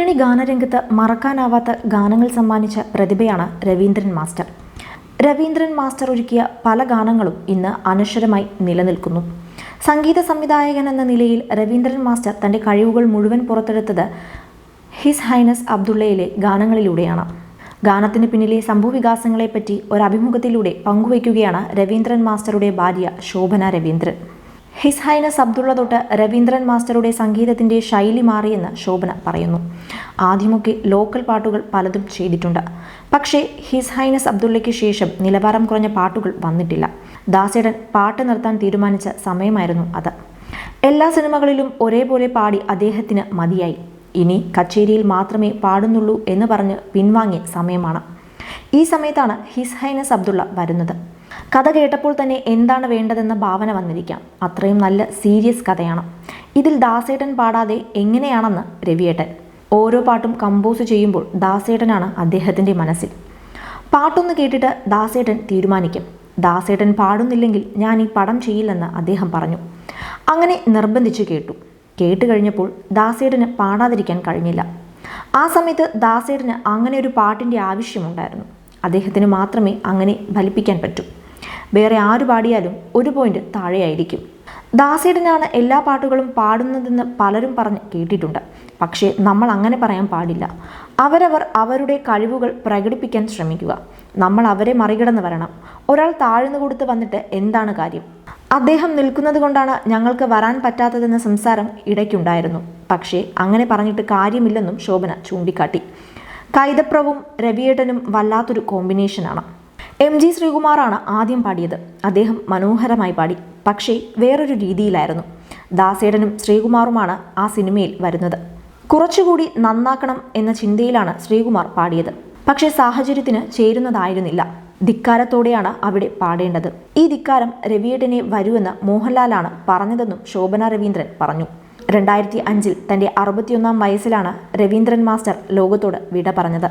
പിന്നണി ഗാനരംഗത്ത് മറക്കാനാവാത്ത ഗാനങ്ങൾ സമ്മാനിച്ച പ്രതിഭയാണ് രവീന്ദ്രൻ മാസ്റ്റർ. രവീന്ദ്രൻ മാസ്റ്റർ ഒരുക്കിയ പല ഗാനങ്ങളും ഇന്ന് അനശ്വരമായി നിലനിൽക്കുന്നു. സംഗീത സംവിധായകൻ എന്ന നിലയിൽ രവീന്ദ്രൻ മാസ്റ്റർ തന്റെ കഴിവുകൾ മുഴുവൻ പുറത്തെടുത്തത് ഹിസ് ഹൈനസ് അബ്ദുള്ളയിലെ ഗാനങ്ങളിലൂടെയാണ്. ഗാനത്തിന് പിന്നിലെ സംഭവവികാസങ്ങളെപ്പറ്റി ഒരു അഭിമുഖത്തിലൂടെ പങ്കുവയ്ക്കുകയാണ് രവീന്ദ്രൻ മാസ്റ്ററുടെ ഭാര്യ ശോഭന രവീന്ദ്രൻ. ഹിസ് ഹൈനസ് അബ്ദുള്ള തൊട്ട് രവീന്ദ്രൻ മാസ്റ്ററുടെ സംഗീതത്തിന്റെ ശൈലി മാറിയെന്ന് ശോഭന പറയുന്നു. ആദ്യമൊക്കെ ലോക്കൽ പാട്ടുകൾ പലതും ചെയ്തിട്ടുണ്ട്. പക്ഷേ ഹിസ് ഹൈനസ് അബ്ദുള്ളയ്ക്ക് ശേഷം നിലവാരം കുറഞ്ഞ പാട്ടുകൾ വന്നിട്ടില്ല. ദാസേടൻ പാട്ട് നിർത്താൻ തീരുമാനിച്ച സമയമായിരുന്നു അത്. എല്ലാ സിനിമകളിലും ഒരേപോലെ പാടി അദ്ദേഹത്തിന് മതിയായി. ഇനി കച്ചേരിയിൽ മാത്രമേ പാടുന്നുള്ളൂ എന്ന് പറഞ്ഞ് പിൻവാങ്ങിയ സമയമാണ്. ഈ സമയത്താണ് ഹിസ് ഹൈനസ് അബ്ദുള്ള വരുന്നത്. കഥ കേട്ടപ്പോൾ തന്നെ എന്താണ് വേണ്ടതെന്ന ഭാവന വന്നിരിക്കാം. അത്രയും നല്ല സീരിയസ് കഥയാണ്. ഇതിൽ ദാസേട്ടൻ പാടാതെ എങ്ങനെയാണെന്ന് രവിയേട്ടൻ. ഓരോ പാട്ടും കമ്പോസ് ചെയ്യുമ്പോൾ ദാസേട്ടനാണ് അദ്ദേഹത്തിന്റെ മനസ്സിൽ. പാട്ടൊന്ന് കേട്ടിട്ട് ദാസേട്ടൻ തീരുമാനിക്കും. ദാസേട്ടൻ പാടുന്നില്ലെങ്കിൽ ഞാൻ ഈ പടം ചെയ്യില്ലെന്ന് അദ്ദേഹം പറഞ്ഞു. അങ്ങനെ നിർബന്ധിച്ച് കേട്ടു. കേട്ട് കഴിഞ്ഞപ്പോൾ ദാസേട്ടന് പാടാതിരിക്കാൻ കഴിഞ്ഞില്ല. ആ സമയത്ത് ദാസേട്ടന് അങ്ങനെ ഒരു പാട്ടിന്റെ ആവശ്യമുണ്ടായിരുന്നു. അദ്ദേഹത്തിന് മാത്രമേ അങ്ങനെ ഫലിപ്പിക്കാൻ പറ്റൂ. വേറെ ആര് പാടിയാലും ഒരു പോയിന്റ് താഴെയായിരിക്കും. ദാസേടനാണ് എല്ലാ പാട്ടുകളും പാടുന്നതെന്ന് പലരും പറഞ്ഞ് കേട്ടിട്ടുണ്ട്. പക്ഷേ നമ്മൾ അങ്ങനെ പറയാൻ പാടില്ല. അവരവർ അവരുടെ കഴിവുകൾ പ്രകടിപ്പിക്കാൻ ശ്രമിക്കുക. നമ്മൾ അവരെ മറികടന്ന് വരണം. ഒരാൾ താഴ്ന്നു കൊടുത്ത് വന്നിട്ട് എന്താണ് കാര്യം? അദ്ദേഹം നിൽക്കുന്നത് കൊണ്ടാണ് ഞങ്ങൾക്ക് വരാൻ പറ്റാത്തതെന്ന സംസാരം ഇടയ്ക്കുണ്ടായിരുന്നു. പക്ഷേ അങ്ങനെ പറഞ്ഞിട്ട് കാര്യമില്ലെന്നും ശോഭന ചൂണ്ടിക്കാട്ടി. കൈതപ്രവും രവിയേട്ടനും വല്ലാത്തൊരു കോമ്പിനേഷനാണ് എം ജി ശ്രീകുമാറാണ് ആദ്യം പാടിയത്. അദ്ദേഹം മനോഹരമായി പാടി. പക്ഷേ വേറൊരു രീതിയിലായിരുന്നു. ദാസേടനും ശ്രീകുമാറുമാണ് ആ സിനിമയിൽ വരുന്നത്. കുറച്ചുകൂടി നന്നാക്കണം എന്ന ചിന്തയിലാണ് ശ്രീകുമാർ പാടിയത്. പക്ഷേ സാഹചര്യത്തിന് ചേരുന്നതായിരുന്നില്ല. ധിക്കാരത്തോടെയാണ് അവിടെ പാടേണ്ടത്. ഈ ധിക്കാരം രവിയേട്ടനെ വരുമെന്ന് മോഹൻലാലാണ് പറഞ്ഞതെന്നും ശോഭന രവീന്ദ്രൻ പറഞ്ഞു. രണ്ടായിരത്തി അഞ്ചിൽ തന്റെ അറുപത്തിയൊന്നാം വയസ്സിലാണ് രവീന്ദ്രൻ മാസ്റ്റർ ലോകത്തോട് വിട പറഞ്ഞത്.